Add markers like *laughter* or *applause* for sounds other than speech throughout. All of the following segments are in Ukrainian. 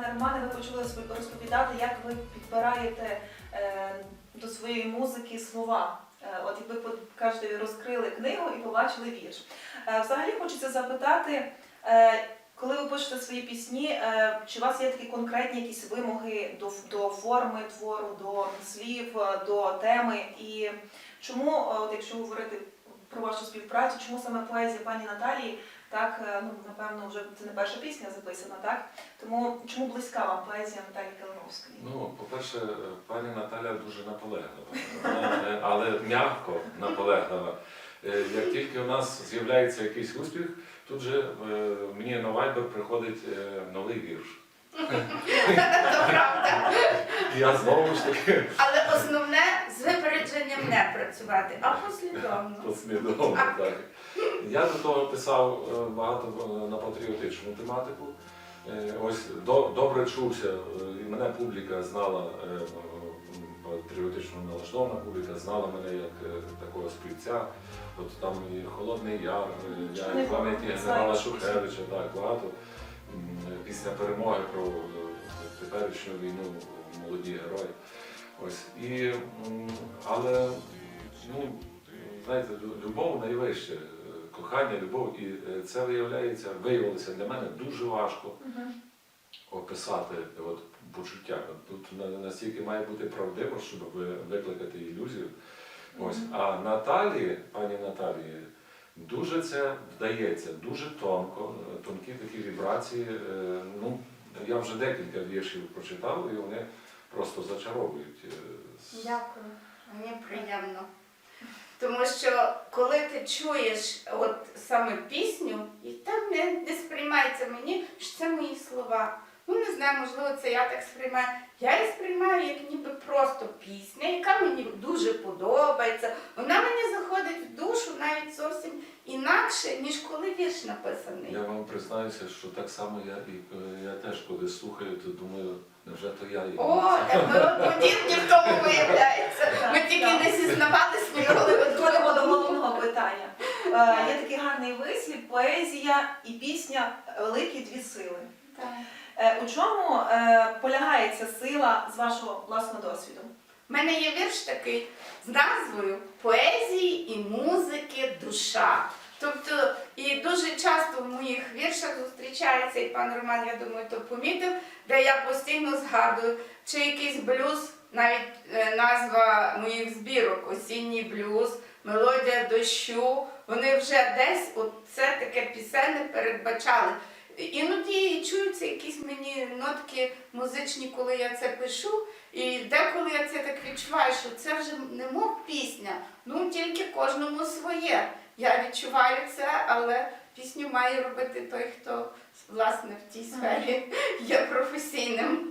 Пане Романе, ви почали розповідати, як ви підбираєте е, до своєї музики слова. Е, От якби кажете, розкрили книгу і побачили вірш. Е, Взагалі хочеться запитати, коли ви пишете свої пісні, чи у вас є такі конкретні якісь вимоги до, до форми твору, до слів, до теми? І чому, от якщо говорити про вашу співпрацю, чому саме поезія пані Наталії? Так, е, ну напевно, вже це не перша пісня записана, так? Тому чому близька вам поезія Наталії Калиновської? Ну, по-перше, пані Наталя дуже наполеглива, але м'яко наполеглива. Е, Як тільки у нас з'являється якийсь успіх, тут же е, мені на Viber приходить новий вірш. *laughs* То правда. Я знову ж таки Але основне не працювати, а послідовно. *laughs* послідовно. Так. Я до того писав е, багато е, на патріотичну тематику. Е, Ось до- добре чувся, і мене публіка знала, патріотично налаштована публіка, знала мене як такого співця. От там і Холодний Яр, я і пам'яті генерала. Шухевича, так, багато. Після перемоги про теперішню війну молоді герої. Ось. І, але ну, знаєте, любов найвище, е, кохання, любов, і е, це виявляється, виявилося для мене дуже важко описати от, почуття. Тут настільки має бути правдиво, щоб викликати ілюзію. Ось. А Наталії, пані Наталії, дуже це вдається, дуже тонко, е, тонкі такі вібрації. Ну, я вже декілька віршів прочитав, і вони просто зачаровують. е, Дякую, мені приємно. Тому що коли ти чуєш от саме пісню, і там не, не сприймається мені, що це мої слова. Ну не знаю, можливо, це я так сприймаю. Я її сприймаю як ніби просто пісня, яка мені дуже подобається. Вона мені заходить в душу навіть зовсім інакше, ніж коли вірш написаний. Я вам признаюся, що так само я і е, я теж коли слухаю, то думаю, невже то я є. О, так ми подібні в тому виявляється. *laughs* Ми тільки не зізнавались Коли ніколи. підходимо до головного питання. Е, Є такий гарний вислів, поезія і пісня великі дві сили. Так. Е, У чому е, полягає ця сила з вашого власного досвіду? У мене є вірш такий з назвою Поезії і музики душа. Тобто, і дуже часто в моїх віршах зустрічається, і пан Роман, я думаю, то помітив, де я постійно згадую, чи якийсь блюз, навіть е, назва моїх збірок осінній блюз, мелодія дощу. Вони вже десь от це таке пісенне передбачали. Іноді чуються якісь мені нотки музичні, коли я це пишу. І деколи я це так відчуваю, що це вже не мов пісня, ну тільки кожному своє. Я відчуваю це, але пісню має робити той, хто власне в тій сфері є професійним.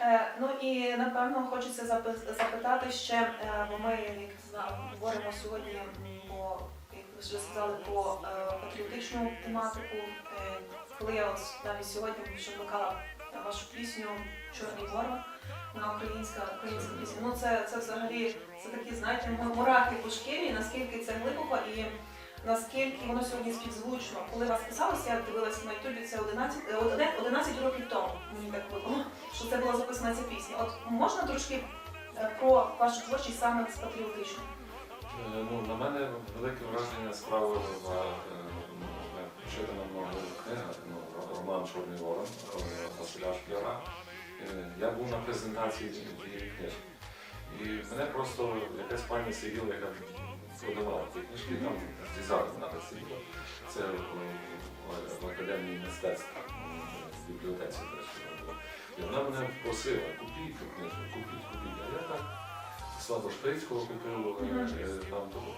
Е, Ну і напевно хочеться запи- запитати ще, е, бо ми, як говоримо сьогодні по, як ви вже сказали, по е, патріотичну тематику. Е, Коли я от навіть сьогодні ще вмикала вашу пісню Чорний ворог на українська українська пісня. Ну це, це взагалі це такі, знаєте, му- мурахи по шкірі, наскільки це глибоко і наскільки воно сьогодні співзвучно. Коли вас писалося, я дивилася на ютубі, це 11, е, 11 років тому. Мені так було, що це була записана ця пісня. От можна трошки е, про вашу творчість саме з патріотичну? Е, Ну, на мене велике Я був на презентації цієї книжки. І мене просто якась пані сиділа, яка продавала ті книжки, там дизайн навіть сиділа. Це в, академії мистецтва, в бібліотеці. І вона мене просила, купіть цю книжку, купіть, купіть. А я так Слава Шпицького купив, е, е, там того.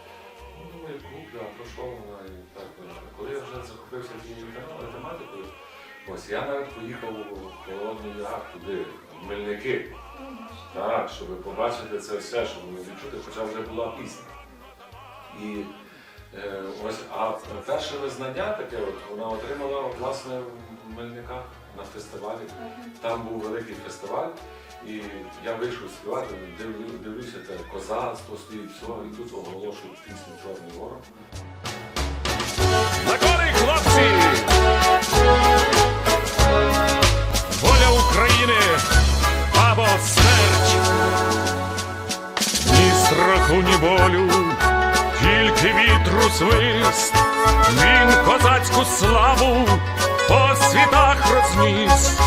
Ну, думаю, куплю, а про що вона і так. е. Коли я вже захопився тією тем- тематикою, ось я навіть поїхав у Холодний Яр туди, в Мельники. Так, щоб побачити це все, щоб не відчути, хоча вже була пісня. І е, ось, а перше визнання таке, от, вона отримала власне в Мельниках на фестивалі. Там був великий фестиваль, і я вийшов співати, дивлю, дивлюся, це козацтво стоїть, все, і тут оголошують пісню Чорний ворог. Вітру свист, він козацьку славу по світах розніс,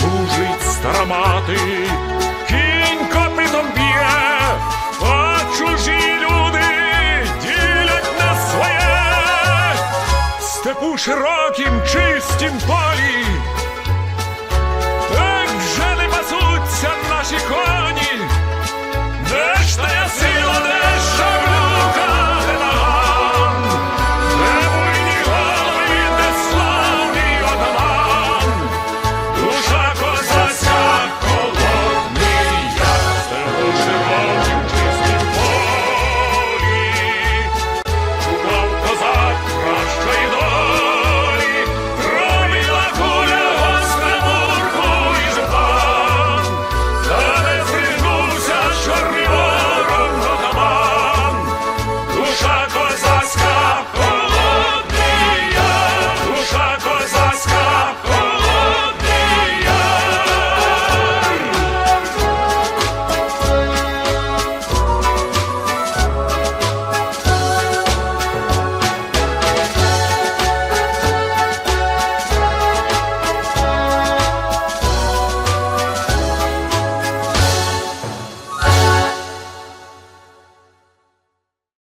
Служить стара мати, кінь копитом б'є, а чужі люди ділять на своє. В степу широким, чистім полі